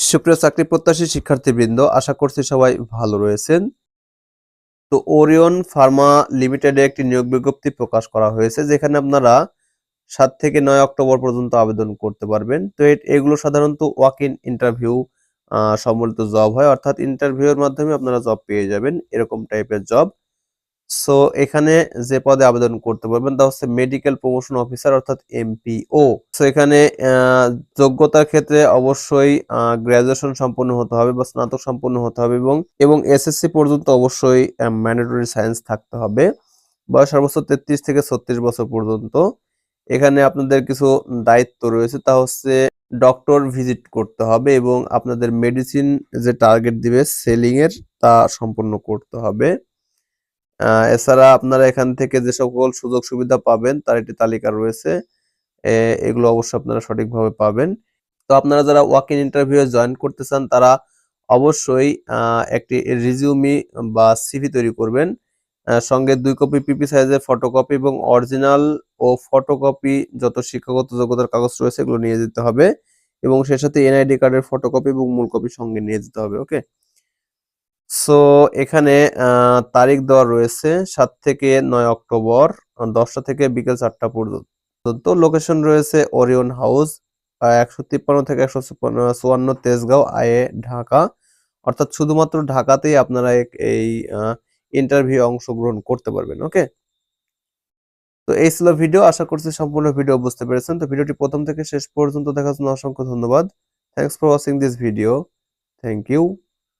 সুপ্রিয় চাকরি প্রত্যাশী শিক্ষার্থীবৃন্দ, আশা করছি সবাই ভালো রয়েছেন। তো ওরিয়ন ফার্মা লিমিটেডে একটি নিয়োগ বিজ্ঞপ্তি প্রকাশ করা হয়েছে, যেখানে আপনারা সাত থেকে নয় অক্টোবর পর্যন্ত আবেদন করতে পারবেন। তো এগুলো সাধারণত ওয়াক ইন ইন্টারভিউ সম্বলিত জব হয়। অর্থাৎ ইন্টারভিউয়ের মাধ্যমে আপনারা জব পেয়ে যাবেন, এরকম টাইপের জব। সো এখানে যে পদে আবেদন করতে পারবেন, তা হচ্ছে মেডিকেল প্রমোশন অফিসার অর্থাৎ এমপিও সো এখানে যোগ্যতার ক্ষেত্রে অবশ্যই গ্রাজুয়েশন সম্পন্ন হতে হবে বা স্নাতক সম্পন্ন হতে হবে এবং এবং এসএসসি পর্যন্ত অবশ্যই ম্যান্ডেটরি সায়েন্স থাকতে হবে। বয়স সর্বোচ্চ তেত্রিশ থেকে ছত্রিশ বছর পর্যন্ত। এখানে আপনাদের কিছু দায়িত্ব রয়েছে, তা হচ্ছে ডক্টর ভিজিট করতে হবে এবং আপনাদের মেডিসিন যে টার্গেট দিবে সেলিং এর, তা সম্পন্ন করতে হবে। এছাড়া আপনারা এখান থেকে যে সকল সুযোগ সুবিধা পাবেন, তার একটি তালিকা রয়েছে। এগুলো অবশ্যই আপনারা সঠিকভাবে পাবেন। তো আপনারা যারা ওয়াক ইন ইন্টারভিউ জয়েন করতে চান, তারা অবশ্যই একটি রিজিউমি বা সিভি তৈরি করবেন। সঙ্গে দুই কপি পিপি সাইজের ফটোকপি এবং অরিজিনাল ও ফটোকপি যত শিক্ষাগত যোগ্যতার কাগজ রয়েছে, এগুলো নিয়ে যেতে হবে। এবং সেই সাথে এনআইডি কার্ডের ফটোকপি এবং মূল কপি সঙ্গে নিয়ে যেতে হবে ওকে সো এখানে তারিখ দেওয়া রয়েছে সাত থেকে নয় অক্টোবর, দশটা থেকে বিকেল চারটা পর্যন্ত। লোকেশন রয়েছে ওরিয়ন হাউস একশো তিপ্পান্ন থেকে একশো চুয়ান্ন তেজগাঁও, আয়ে, ঢাকা। অর্থাৎ শুধুমাত্র ঢাকাতেই আপনারা এই ইন্টারভিউ অংশগ্রহণ করতে পারবেন ওকে তো এই ছিল ভিডিও আশা করছি সম্পূর্ণ ভিডিও বুঝতে পেরেছেন। তো ভিডিওটি প্রথম থেকে শেষ পর্যন্ত দেখার জন্য অসংখ্য ধন্যবাদ। Thanks for watching this video thank you